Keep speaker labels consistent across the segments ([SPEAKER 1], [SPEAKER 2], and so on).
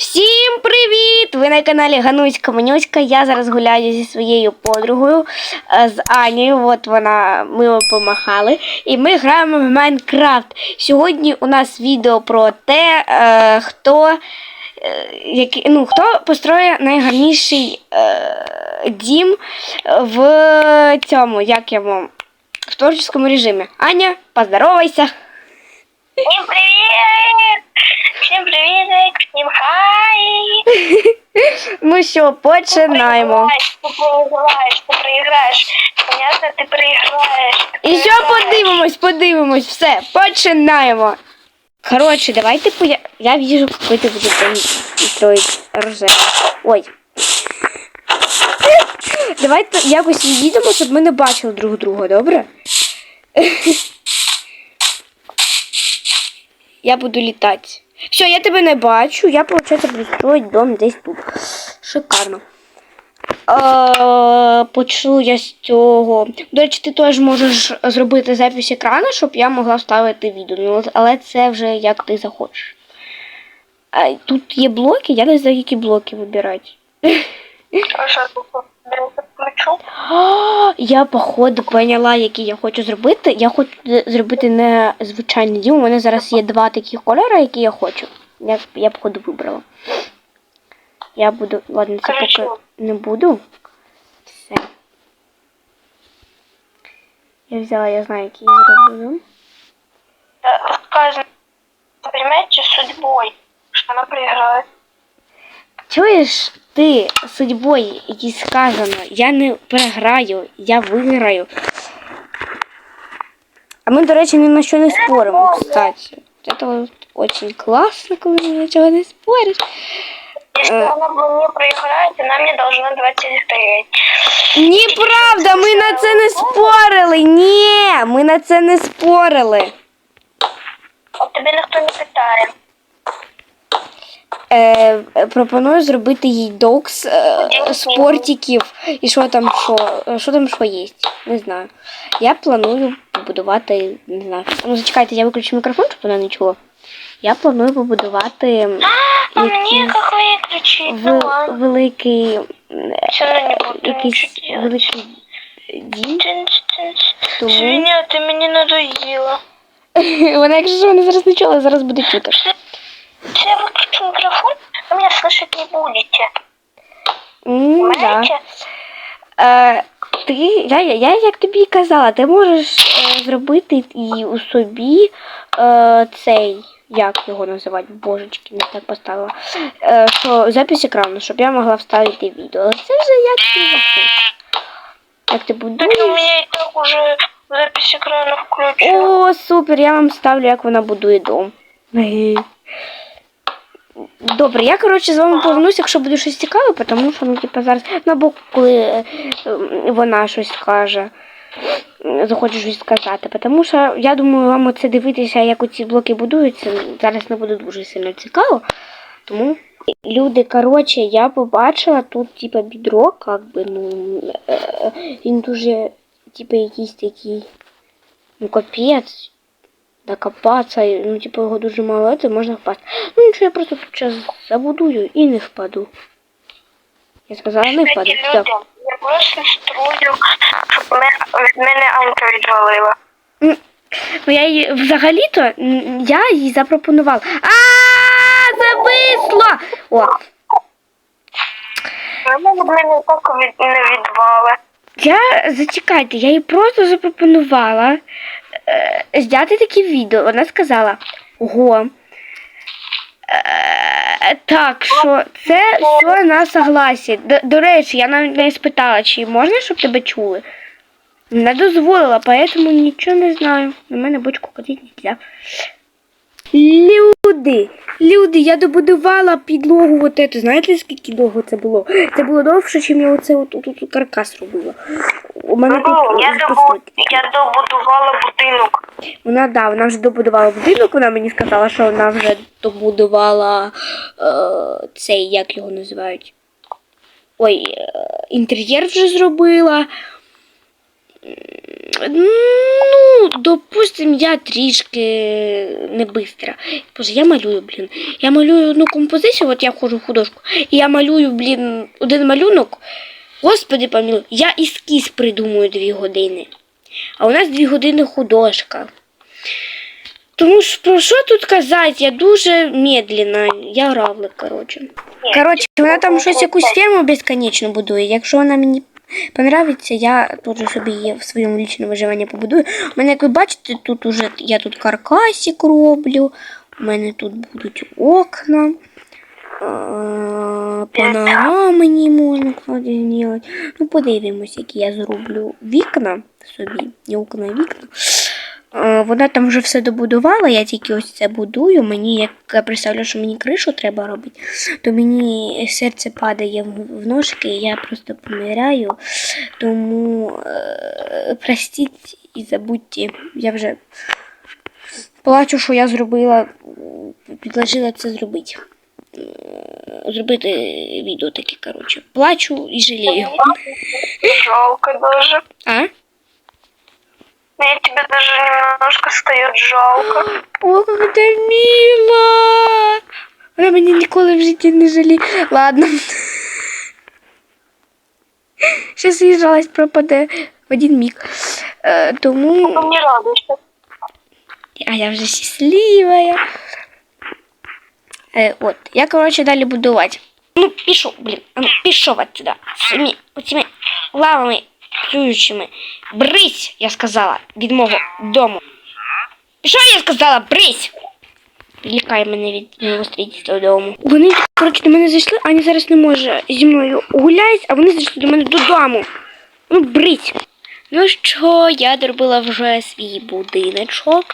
[SPEAKER 1] Всім привіт! Ви на каналі Гануська Манюська. Я зараз гуляю зі своєю подругою е, з Анією. От вона ми помахали. І ми граємо в Майнкрафт. Сьогодні у нас відео про те, е, хто, е, який, ну, хто построє найгарніший е, дім в цьому, як йому, в творчому режимі. Аня, поздоровайся!
[SPEAKER 2] Всем привет!
[SPEAKER 1] Ну що, починаємо.
[SPEAKER 2] Ты проиграешь, ты проиграешь. Понятно, ты проиграешь. ты
[SPEAKER 1] І що
[SPEAKER 2] проиграешь.
[SPEAKER 1] подивимось, подивимось, все, починаємо. Коротше, давайте поя... Я вижу, какой ты будешь там строить рожевий. Ой. Давайте якось відійдемо, щоб ми не бачили друг друга, добре? Я буду літати. Все, я тебе не бачу, я, виходить, буду строїти дом десь тут. Шикарно. Е, почну я з цього. До речі, ти теж можеш зробити запис екрану, щоб я могла вставити відео. Ну, але це вже як ти захочеш. А, тут є блоки, я не знаю, які блоки вибирати.
[SPEAKER 2] Я
[SPEAKER 1] походу, поняла, які я хочу зробити. Я хочу зробити не звичайний дім. У мене зараз є два такі кольори, які я хочу. Я, я походу, вибрала. Я буду. Ладно, це поки не буду. Все. Я взяла, я знаю, які я зроблю.
[SPEAKER 2] Да, сказано, понимаете, судьбой, что она проиграет.
[SPEAKER 1] Чуєш ти судьбою, якій сказано, я не програю, я виграю. А ми, до речі, ні на що не споримо, кстати. Це очень класно, коли ні на чого не спориш.
[SPEAKER 2] Если
[SPEAKER 1] Э.
[SPEAKER 2] она мне проиграет, она мне должна давать гривен.
[SPEAKER 1] Неправда, ми на це не спорили. Ні, ми на це не спорили.
[SPEAKER 2] А тебе никто не питає.
[SPEAKER 1] Е, е, пропоную зробити їй докс е, спортиків і що там що, що там що є. Не знаю. Я планую побудувати, не знаю. Ну зачекайте, я виключу мікрофон, щоб вона не чула. Я планую побудувати
[SPEAKER 2] А мне
[SPEAKER 1] якийсь
[SPEAKER 2] как выключить? Ну
[SPEAKER 1] в,
[SPEAKER 2] ладно.
[SPEAKER 1] великий е,
[SPEAKER 2] Все равно не буду
[SPEAKER 1] якийсь
[SPEAKER 2] ничего делать.
[SPEAKER 1] великий дім.
[SPEAKER 2] Тинц, тинц.
[SPEAKER 1] Тому
[SPEAKER 2] Свинья, ты мне надоела.
[SPEAKER 1] вона, якщо що, вона зараз не чула, зараз буде чути.
[SPEAKER 2] Если я выключу микрофон, вы меня слышать не будете.
[SPEAKER 1] М, да.
[SPEAKER 2] Понимаете?
[SPEAKER 1] Е, ти, я, я, я як тобі і казала, ти можеш е, зробити і у собі е, цей, як його називати, божечки, не так поставила. Е, що запис екрану, щоб я могла вставити відео. Але це вже як ти захочеш. Як ти
[SPEAKER 2] Так у
[SPEAKER 1] будуєш.
[SPEAKER 2] меня и так уже запись экрана включена.
[SPEAKER 1] О, супер, я вам ставлю, як вона будує дом. Добре, я коротше з вами повернуся, якщо буде щось цікаве, тому що ну, типу, зараз, ну або коли е, е, вона щось скаже, е, щось сказати. Тому що я думаю, вам оце дивитися, як оці блоки будуються, зараз не буде дуже сильно цікаво. Тому люди, коротше, я побачила тут, типу, бідро, як би, ну, е, він дуже, типу, якийсь такий. Ну, капець. Докопатися, ну, типу, його дуже мало, це можна впасти. Ну, нічого, я просто тут зараз забудую і не впаду. Я сказала, не впаду.
[SPEAKER 2] Кстати,
[SPEAKER 1] Все.
[SPEAKER 2] Просто строю, щоб мене, від мене Анка відвалила.
[SPEAKER 1] Ну, я її взагалі-то, я їй запропонувала. А, зависло! О,
[SPEAKER 2] Вона від мене так від, не відвали.
[SPEAKER 1] я, зачекайте, я їй просто запропонувала е, зняти таке відео. Вона сказала, ого. Е, так, що це все на согласі. До, до речі, я навіть не спитала, чи можна, щоб тебе чули. Не дозволила, поэтому нічого не знаю. На мене бочку катити нельзя. Люди, люди, я добудувала підлогу от эту. Знаєте, скільки довго це було? Це було довше, ніж я оце от, от, от каркас робила. У мене тут
[SPEAKER 2] Ну, я, добу, я добудувала будинок.
[SPEAKER 1] Вона да, вона вже добудувала будинок, вона мені сказала, що вона вже добудувала е, цей, як його називають. Ой, е, інтер'єр вже зробила. Ну, допустим, я трішки не бистра. Я малюю, блін. Я малюю одну композицію, от я ходжу в художку, і я малюю, блін, один малюнок. Господи помилуй, я ескіз придумую дві години. А у нас дві години художка. Тому ж про що тут казати? Я дуже медленна. Я равлик, коротше. Коротше, вона там щось якусь ферму безконечно будує. Якщо вона мені понравиться, я тут собі її в своєму лічному виживанні побудую. У мене, як ви бачите, тут уже я тут каркасик роблю. У мене тут будуть окна. е, Панорами мені можна зробити. Ну, подивимось, які я зроблю вікна собі. Не окна, а вікна. Е, Вона там вже все добудувала, я тільки ось це будую. Мені, як я представлю, що мені кришу треба робити, то мені серце падає в- ножки, і я просто помираю. Тому е, простіть і забудьте. Я вже плачу, що я зробила, підложила це зробити. Е, Зробити відео таке, коротше. Плачу і жалію.
[SPEAKER 2] Жалко даже.
[SPEAKER 1] А?
[SPEAKER 2] Мне тебя даже немножко стает жалко.
[SPEAKER 1] О, как это мило! Вона мені ніколи в житті не жаліє. Ладно. Щас її жалость пропаде в один миг. Е, тому.
[SPEAKER 2] Ну, не радуйся.
[SPEAKER 1] А я вже щаслива. Е, от, я, коротше, далі будувати. Ну, пішов, блін, ну, пішов отсюда. Своїми оцими лавами плюючими. Брись, я сказала, від мого дому. Пішов, я сказала, брись! Відлікає мене від мого строїтельства дому. Вони, коротше, до мене зайшли, Аня зараз не може зі мною гуляти, а вони зайшли до мене додому. Ну, брись. Ну що, я доробила вже свій будиночок.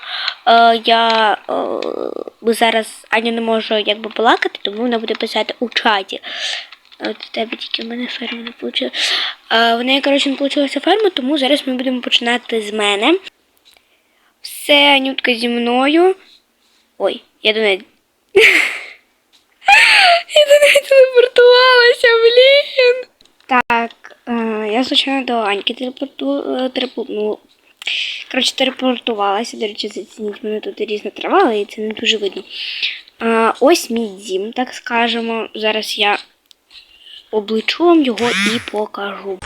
[SPEAKER 1] Е, я е, зараз Аня не може якби балакати, тому вона буде писати у чаті. От у тебе тільки в мене ферма не вийшла. В неї, коротше, не вийшла ферма, тому зараз ми будемо починати з мене. Все, Анютка зі мною. Ой, я до неї. я до неї телепортувалася, блін. Так, е, я звичайно до Аньки телепорту, е, коротше, телепортувалася. До речі, зацініть мене тут різна трава, але це не дуже видно. Ось мій дім, так скажемо. Зараз я обличу вам його і покажу.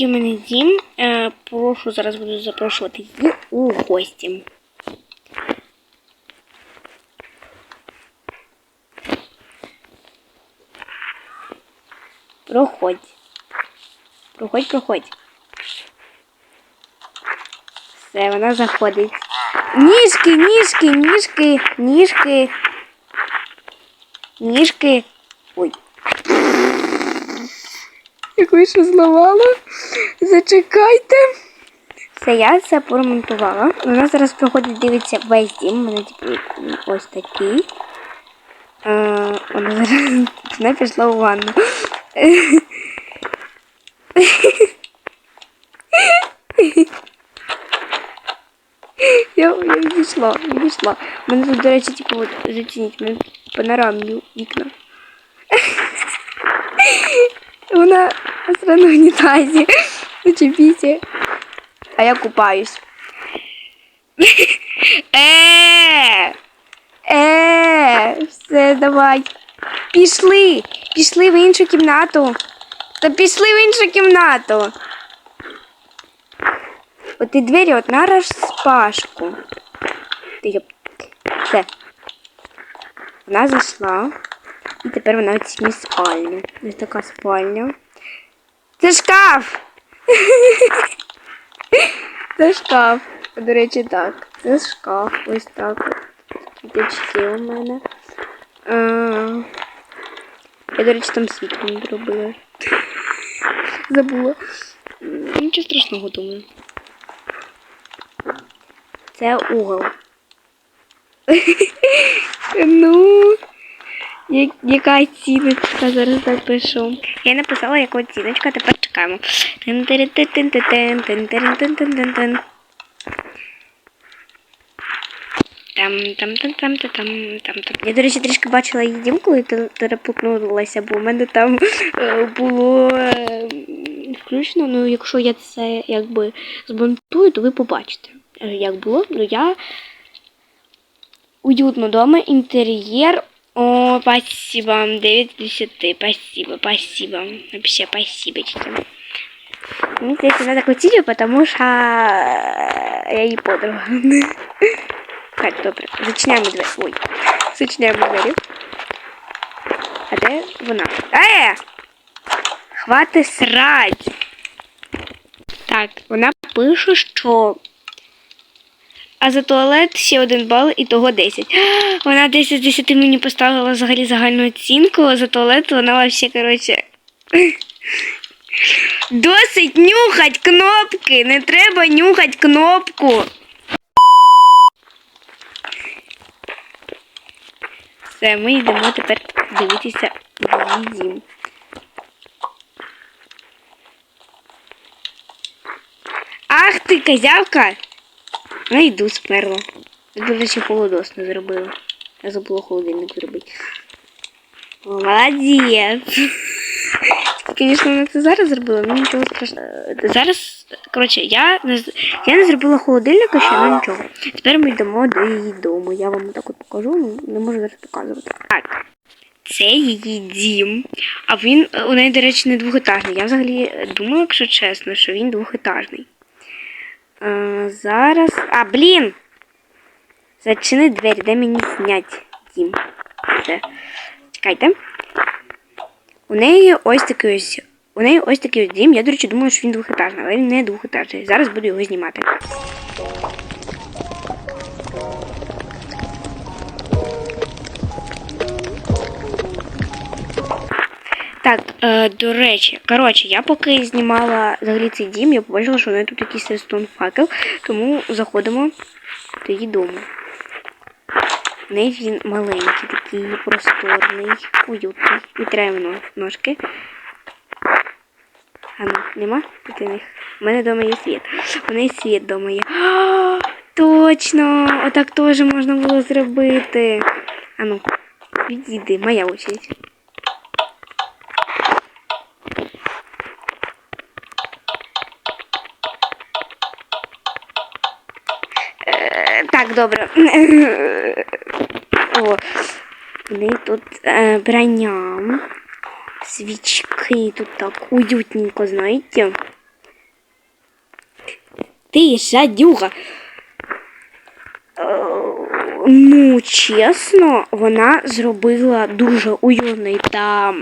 [SPEAKER 1] У мене дім. Е, прошу, зараз буду запрошувати її у гості. Проходь. Проходь, проходь. Все, вона заходить. Ніжки, ніжки, ніжки, ніжки. Ніжки. Ой. Як вийшло зламала. Зачекайте. Все, я це поремонтувала. Вона зараз проходить, дивиться весь дім. У мене типу ось такий. Вона зараз пішла у ванну. Я, я відійшла, відійшла. У мене тут, до речі, типу, от, зацініть, у мене панорамні вікна. Вона на унітазі. Зачепіться. А я купаюсь. Е, е, все, давай. Пішли, Пішли в іншу кімнату. Та пішли в іншу кімнату. От ті двері от на розпашку. Все. Вона зайшла. І тепер вона в цій спальні. Ось така спальня. Це шкаф! Це шкаф. До речі, так. Це шкаф. Ось так. от. Квіточки у мене. Я, до речі, там світло не зробила. Забула. Нічого страшного думаю. Це угол. ну. Я- Яка оціночка зараз напишу. Я написала, яка оціночка, тепер чекаємо. Там, там, там, там, там, там, там, там. Я, до речі, трішки бачила її дім, коли те- бо в мене там е, було е, включено. Ну, якщо я це якби збунтую, то ви побачите, е, як було. Ну, я уютно дома, интерьер. О, спасибо вам, 9 10. Спасибо, спасибо. Вообще, спасибо. Мне здесь надо видео, потому что я ей подруга. Так, добре. Зачиняємо двері. Ой. Зачиняємо двері. А де вона? Е! Хвати срать! Так, вона пише, що а за туалет ще один бал і того 10. Вона 10 з 10 мені поставила взагалі загальну оцінку, а за туалет вона взагалі, коротше. Досить нюхать кнопки! Не треба нюхать кнопку. Все, ми йдемо тепер дивитися в. Ах ти, козявка! Ну йду сперла. До речі, холодос не зробила. Я забула холодильник зробити. Молодець. Звісно, вона це зараз зробила, ну нічого страшного. Зараз, коротше, я не, я не зробила холодильника ще, ну нічого. Тепер ми йдемо до її дому. Я вам так от покажу, не можу зараз показувати. Так. Це її дім. А він е, у неї, до речі, не двохетажний. Я взагалі думала, якщо чесно, що він двохетажний. А, зараз. А, блін! Зачини двері, де мені зняти дім. Чекайте. У неї ось такий ось. У неї ось такий дім. Я, до речі, думаю, що він двохетажний, але він не двохетажний. Зараз буду його знімати. Так, е, до речі, коротше, я поки знімала взагалі цей дім, я побачила, що у неї тут якийсь рестон факел, тому заходимо до її дому. У неї він маленький, такий просторний, уютний. Вітряємо но- ножки. А ну, нема тут у них? У мене вдома є світ. У неї світ вдома є. А, точно! Отак теж можна було зробити. А ну, відійди, моя очередь. Е, Так, добре. О, вони тут е, броня, свічки тут так уютненько, знаєте. Ти жадюга. Е, Ну, чесно, вона зробила дуже уютний та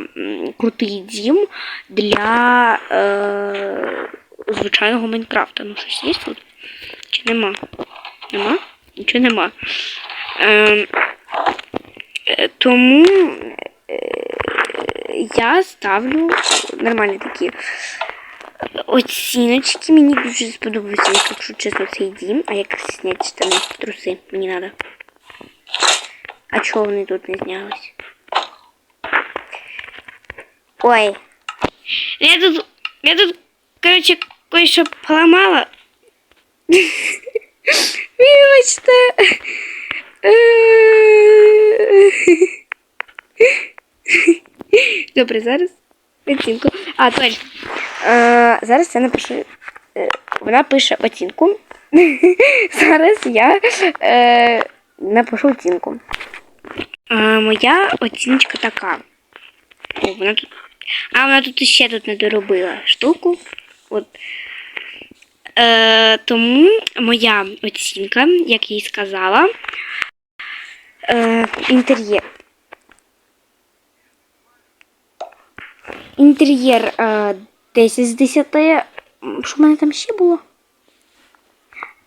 [SPEAKER 1] крутий дім для е, звичайного Майнкрафта. Ну, щось є тут? Чи нема? Нема? Нічого нема. Е, е, тому е, я ставлю нормальні такі оціночки. Мені дуже сподобався, якщо чесно, цей дім. А як зняти штани, труси мені треба. А чого вони тут не знялись? Ой. Я тут, я тут, короче, кое-що поламала. Вибачте. Добре, зараз оцінку. А, точно. Е, зараз я напишу. е, Вона пише оцінку. Зараз я е, напишу оцінку. Е, моя оціночка така. О, вона тут. А, вона тут ще тут не доробила штуку. От. Е, тому моя оцінка, як і сказала, е, інтер'єр. Інтер'єр е, 10 з 10. М, Що в мене там ще було?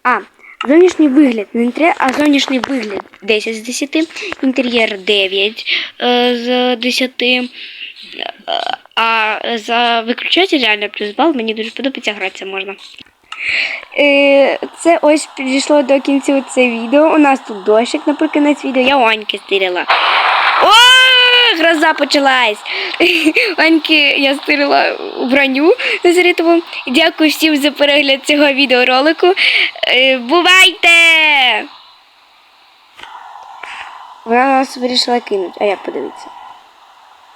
[SPEAKER 1] А, зовнішній вигляд. Не інтер'єр, а зовнішній вигляд 10 з 10. Інтер'єр 9 е, з 10. Е, А за виключатель реально плюс бал. Мені дуже подобається гратися можна. Е, Це ось підійшло до кінця це відео. У нас тут дощик наприкінець відео. Я у Аньки стирила. О! Гроза почалась. Аньки я стирила броню Назаритову. Дякую всім за перегляд цього відеоролику. Е, Бувайте! Вона нас вирішила кинути. А як подивитися?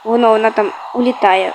[SPEAKER 1] Воно вона там улітає.